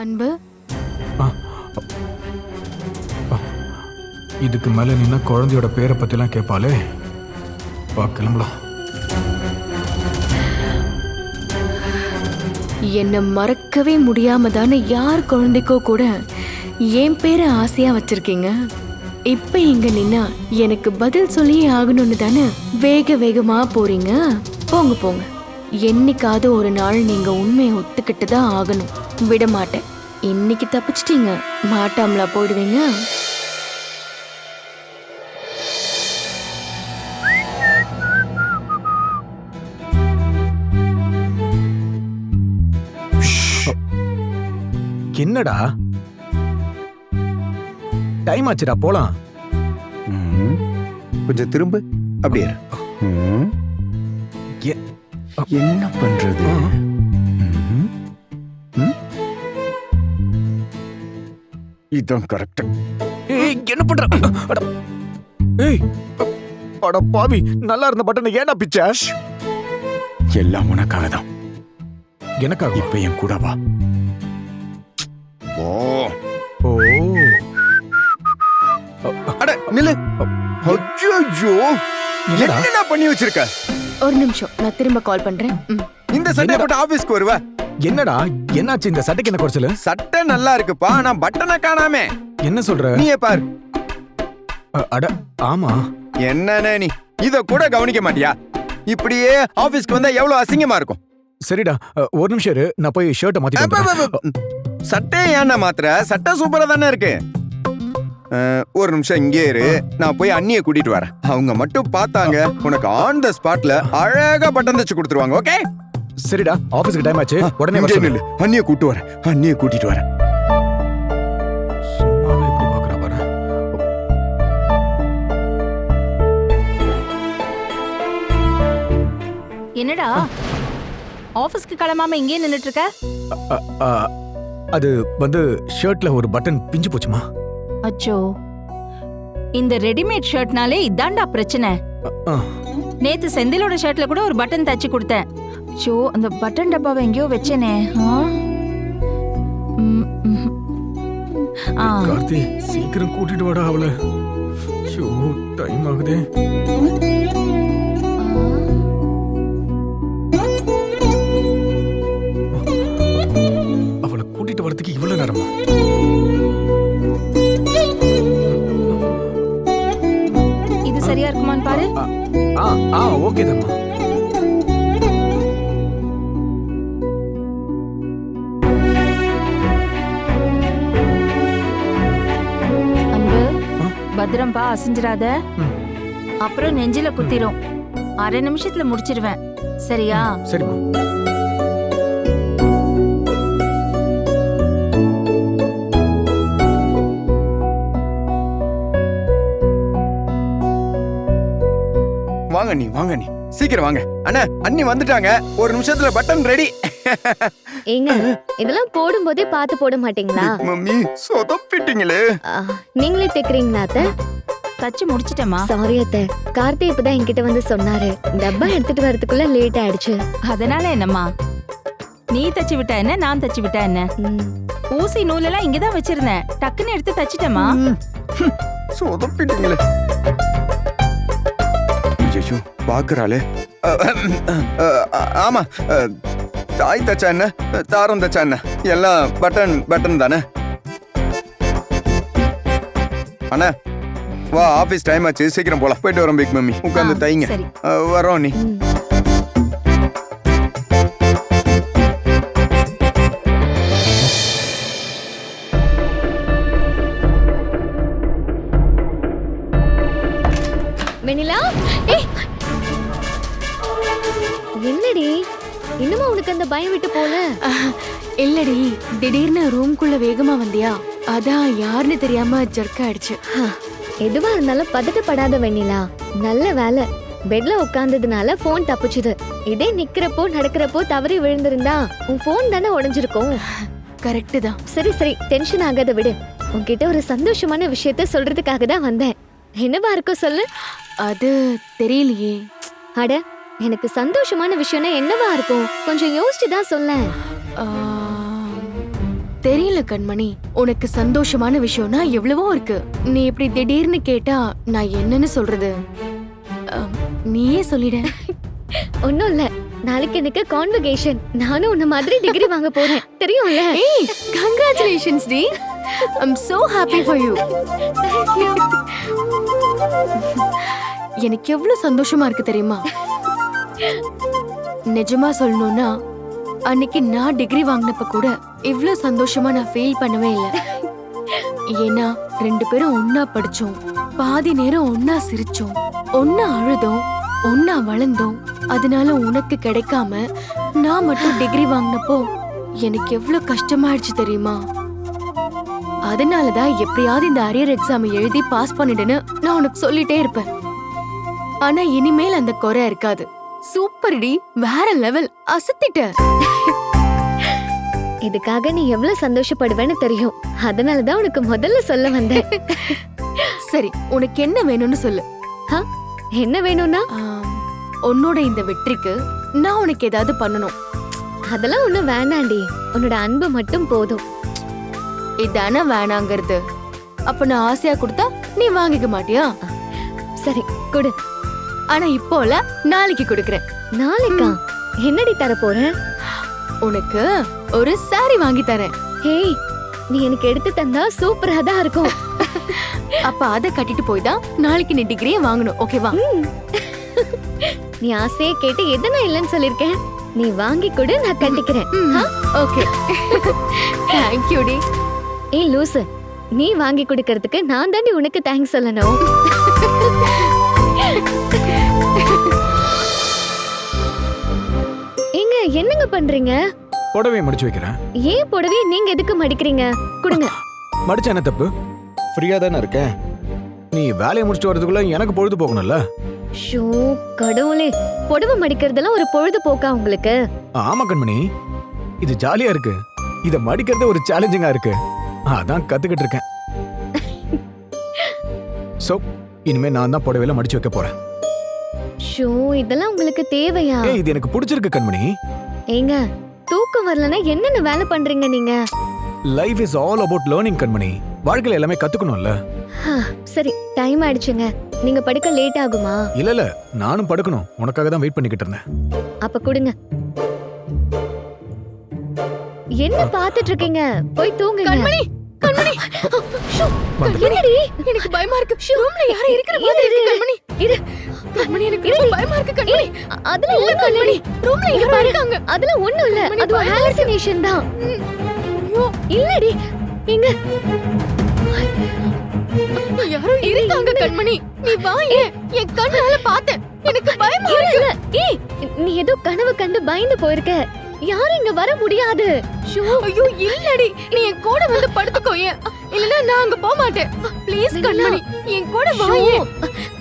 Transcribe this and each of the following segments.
அன்பு? இதுக்கு மேல நின்னா குழந்தையோட பேரை பத்திலாம் கேட்பாளே வா கிளம்பலாம். என்னை மறக்கவே முடியாம தானே யார் குழந்தைக்கோ கூட என் பேரை ஆசையா வச்சிருக்கீங்க? இப்ப இங்க நின்னா எனக்கு பதில் சொல்லியே ஆகணும்னு தானே வேக வேகமா போறீங்க? போங்க போங்க. என்னைக்காவது ஒரு நாள் நீங்க உண்மையை ஒத்துக்கிட்டு தான் ஆகணும். விட மாட்டேன் இன்னைக்கு தப்பிச்சிட்டீங்க. மாட்டாமலா போயிடுவீங்க? என்னடா? டைம் ஆச்சுடா போலாம். கொஞ்சம் திரும்ப. அப்படியே என்ன பண்றது? இதான் கரெக்ட் ஏய் என்ன பண்ற? அட. ஏய் அட பாவி நல்லா இருந்த பட்டனை ஏன்டா பிச்ச? எல்லாம் உனக்காக தான். எனக்காக இப்ப என் கூட வா. ஓ. ஓ. அட நில்லு. ஐயோ என்னடா? என்னடா பண்ணி வச்சிருக்க? ஒரு நிமிஷம் நான் திரும்ப கால் பண்றேன். இந்த சட்டை போட்டு ஆபீஸ்க்கு வருவ? என்னடா? என்னாச்சு இந்த சட்டைக்கு என்ன குறைச்சல? சட்டை நல்லா இருக்குப்பா ஆனா பட்டனை காணாமே. என்ன சொல்ற? நீயே பாரு. அட ஆமா. என்னண்ணே நீ? இத கூட கவனிக்க மாட்டியா? இப்படியே ஆபீஸ்க்கு வந்தா எவ்வளவு அசிங்கமா இருக்கும்? சரிடா ஒரு நிமிஷம் இரு. நான் போய் ஷர்ட்டை மாத்தி. சட்டையை ஏன்டா மாத்திர சட்டை சூப்பரா தானே இருக்கு. ஒரு நிமிஷம் இங்கே இரு. நான் போய் அண்ணிய கூட்டிட்டு வரேன். அவங்க மட்டும் பார்த்தாங்க. உனக்கு ஆன் த ஸ்பாட்ல அழகா பட்டன் தச்சு கொடுத்துருவாங்க ஓகே சரிடா ஆபீஸ்க்கு டைம் ஆச்சு. உடனே வர இங்கே சொல்லு. நில்லு. அண்ணிய கூட்டு வரேன். அண்ணிய கூட்டிட்டு வரேன். சும்மாவே இப்படி பாக்குறா பாரு. என்னடா? ஆபீஸ்க்கு கிளம்பாம இங்கே நின்னுட்டு இருக்க அ, அ, அது வந்து ஷர்ட்ல ஒரு பட்டன் பிஞ்சு போச்சுமா? அச்சோ. இந்த ரெடிமேட் ஷர்ட்னாலே இதான்டா பிரச்சனை. அ, நேத்து செந்திலோட ஷர்ட்ல கூட ஒரு பட்டன் தச்சு கொடுத்தேன். அச்சோ அந்த பட்டன் டப்பாவை எங்கேயோ வச்சேனே. கார்த்தி சீக்கிரம் கூட்டிட்டு வாடா அவளை. ஷோ டைம் ஆகுதே. அவளை கூட்டிட்டு வரதுக்கு இவ்வளவு நேரமா? இது சரியா இருக்குமான்னு பாரு. ஆ ஆ ஓகே தாம்மா. அன்பு? பத்திரம்பா அசைஞ்சிராத. ம். அப்புறம் நெஞ்சில குத்திரும். அரை நிமிஷத்துல முடிச்சிருவேன். சரியா? சரிம்மா. வாங்க நீ வாங்க நீ. சீக்கிரம் வாங்க. அண்ணா அண்ணி வந்துட்டாங்க. ஒரு நிமிஷத்துல பட்டன் ரெடி ஏங்க இதெல்லாம் போடும்போதே பார்த்து போட மாட்டீங்களா? மம்மி சொதப்பிட்டீங்களே. நீங்களே தைக்கிறீங்களா அத்தை? தச்சு முடிச்சிட்டேமா சாரி அத்தை. கார்த்தி இப்பதான் என்கிட்ட வந்து சொன்னாரு. டப்பா எடுத்துட்டு வரதுக்குள்ள லேட் ஆயிடுச்சு. அதனால என்னம்மா? நீ தச்சு விட்டா என்ன நான் தச்சு விட்டா என்ன? ஊசி நூலெல்லாம் இங்கதான் வச்சிருந்தேன். டக்குன்னு எடுத்து தச்சிட்டேமா சொதப்பிட்டீங்களே. ஐயோ பாக்குறாளே. ஆமா தாய் தச்சா என்ன? தாரம் தச்சா என்ன? எல்லாம் பட்டன் பட்டன் தானே? அண்ணா வா ஆபீஸ் டைம் ஆச்சு. சீக்கிரம் போலாம். போயிட்டு வரோம் பிக் மம்மி உட்காந்து தைங்க. வரோம் நீ. வெண்ணிலா? என்னடி? இன்னுமா உனக்கு அந்த பயம் விட்டு போல? இல்லடி. திடீர்னு ரூம்குள்ள வேகமா வந்தியா? அதான் யாருன்னு தெரியாம ஜர்க் ஆயிடுச்சு. எதுவா இருந்தாலும் பதட்டப்படாத வெண்ணிலா. நல்ல வேலை. பெட்ல உட்கார்ந்ததுனால போன் தப்பிச்சுது. இதே நிக்கிறப்போ நடக்கிறப்போ தவறி விழுந்திருந்தா உன் போன் தானே உடைஞ்சிருக்கும். கரெக்ட் தான். சரி சரி. டென்ஷன் ஆகாத விடு. உன்கிட்ட ஒரு சந்தோஷமான விஷயத்த சொல்றதுக்காக தான் வந்தேன். என்னவா இருக்கும் சொல்லு. அது தெரியலையே. அட எனக்கு சந்தோஷமான விஷயம்னா என்னவா இருக்கும்? கொஞ்சம் யோசிச்சு தான் சொல்லேன். ஆம், தெரியல கண்மணி. உனக்கு சந்தோஷமான விஷயம்னா எவ்வளவோ இருக்கு. நீ இப்படி திடீர்னு கேட்டா நான் என்னன்னு சொல்றது? அம், நீயே சொல்லிட. ஒன்னும் இல்ல. நாளைக்கு எனக்கு கான்வகேஷன் நானும் உன்ன மாதிரி டிகிரி வாங்க போறேன். தெரியும்ல? ஏய் congratulations D. I'm so happy for you. எனக்கு எவ்வளவு சந்தோஷமா இருக்கு தெரியுமா? நிஜமா சொல்லணும்னா அன்னைக்கு நான் டிகிரி வாங்கினப்ப கூட இவ்வளோ சந்தோஷமா நான் ஃபீல் பண்ணவே இல்லை. ஏன்னா ரெண்டு பேரும் ஒன்னா படிச்சோம். பாதி நேரம் ஒன்னா சிரிச்சோம். ஒன்னா அழுதோம் ஒன்னா வளர்ந்தோம். அதனால உனக்கு கிடைக்காம நான் மட்டும் டிகிரி வாங்கினப்போ எனக்கு எவ்வளவு கஷ்டமாயிடுச்சு தெரியுமா? அதனாலதான் எப்படியாவது இந்த அரியர் எக்ஸாம் எழுதி பாஸ் பண்ணிடுன்னு நான் உனக்கு சொல்லிட்டே இருப்பேன். ஆனா இனிமேல் அந்த குறை இருக்காது. சூப்பர் டி. வேற லெவல். அசத்திட்ட. இதுக்காக நீ எவ்வளவு சந்தோஷப்படுவேன்னு தெரியும். அதனாலதான் உனக்கு முதல்ல சொல்ல வந்தேன். சரி உனக்கு என்ன வேணும்னு சொல்லு? என்ன வேணும்னா? உன்னோட இந்த வெற்றிக்கு நான் உனக்கு ஏதாவது பண்ணணும். அதெல்லாம் ஒண்ணும் வேணாண்டி உன்னோட அன்பு மட்டும் போதும். இதானே வேணாங்கிறது. அப்ப நான் ஆசையா கொடுத்தா நீ வாங்கிக்க மாட்டியா? சரி கொடு. ஆனா இப்போல நாளைக்கு கொடுக்கறேன். நாளைக்கா? என்னடி தர போற? உனக்கு ஒரு saree வாங்கி தரேன். ஹேய் நீ எனக்கு எடுத்து தந்தா சூப்பரா தான் இருக்கும். அப்ப அத கட்டிட்டு போய் தான் நாளைக்கு நீ டிகிரியை வாங்கணும் ஓகேவா. நீ ஆசையே கேட்டு எது நான் இல்லைன்னு சொல்லிருக்கேன் நீ வாங்கி கொடு நான் கட்டிக்கிறேன். ஓகே. தேங்க்யூ டி. ஏய் லூசு நீ வாங்கி கொடுக்கறதுக்கு நான் தாண்டி உனக்கு தேங்க்ஸ் சொல்லணும். என்னங்க பண்றீங்க? புடவையை மடிச்சு வைக்கிறேன். ஏன் புடவை நீங்க எதுக்கு மடிக்கிறீங்க? கொடுங்க. மடிச்சா என்ன தப்பு? ஃப்ரீயா தானே இருக்கேன். நீ வேலையை முடிச்சுட்டு வரதுக்குள்ள எனக்கு பொழுது போகணும்ல? ஷோ கடவுளே. புடவை மடிக்கிறதெல்லாம் ஒரு பொழுதுபோக்கா உங்களுக்கு? ஆமா கண்மணி. இது ஜாலியா இருக்கு. இத மடிக்கிறது ஒரு சேலஞ்சிங்கா இருக்கு. அதான் கத்துக்கிட்டு இருக்கேன். சோ இனிமே நான் தான் புடவையில மடிச்சு வைக்க போறேன். ஷோ இதெல்லாம் உங்களுக்கு தேவையா? ஏய் இது எனக்கு பிடிச்சிருக்கு கண்மணி. ஏங்க தூக்கம் வரலன்னா என்னென்ன வேலை பண்றீங்க நீங்க? Life is all about learning Kanmani. வாழ்க்கையில எல்லாமே கத்துக்கணும்ல? ஹா, சரி டைம் ஆயிடுச்சுங்க. நீங்க படுக்க லேட் ஆகுமா? இல்ல இல்ல நானும் படுக்கணும். உனக்காக தான் வெயிட் பண்ணிக்கிட்டு இருந்தேன். அப்ப கொடுங்க. என்ன பாத்துட்டு இருக்கீங்க போய் தூங்குங்க. கண்மணி கண்மணி. ஷோ, என்னடி? எனக்கு பயமா இருக்கு. ரூம்ல யாரும் இருக்கிற மாதிரி இரு, இருக்கு இரு. கண்மணி. இரு. கண்மணி எனக்கு ரொம்ப பயமா இருக்கு கண்மணி. அ- அதெல்லாம் இல்ல கண்மணி ரூம்ல பாரு. இருக்காங்க. அதெல்லாம் ஒண்ணும் இல்ல. அது ஒரு. ஹாலுசினேஷன் தான். ஐயோ. இல்லடி. இங்க யாரோ இருக்காங்க கண்மணி. நீ வா என் கண்ணால பார்த்தேன். எனக்கு பயமா இல்ல, இருக்கு. ஏய் நீ ஏதோ கனவு கண்டு பயந்து போயிருக்க. யாரும் இங்க வர முடியாது. ஐயோ இல்லடி. நீ என் கூட வந்து படுத்துக்கோ ஏன்? இல்லனா நான் அங்க போக மாட்டேன் ப்ளீஸ். கண்மணி. என் கூட வா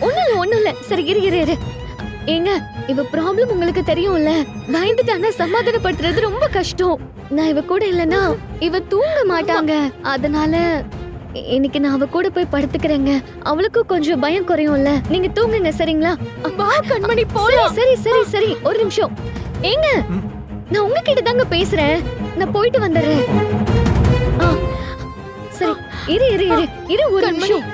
ஒண்ணும் இல்ல ஒண்ணும் இல்ல. சரி இரு இரு இரு. ஏங்க இவ ப்ராப்ளம் உங்களுக்கு தெரியும்ல? பயந்துட்டானா சமாதானப்படுத்துறது ரொம்ப கஷ்டம். நான் இவ கூட இல்லனா இவ தூங்க மாட்டாங்க. அதனால இன்னைக்கு நான் அவ கூட போய் படுத்துக்கிறேங்க. அவளுக்கும் கொஞ்சம் பயம் குறையும்ல. நீங்க தூங்குங்க சரிங்களா? வா கண்மணி போலாம். சரி சரி சரி ஒரு நிமிஷம். ஏங்க. நான் உங்ககிட்ட தாங்க பேசுறேன். நான் போயிட்டு வந்துடுறேன். சரி இரு இரு இரு. இரு ஒரு நிமிஷம்.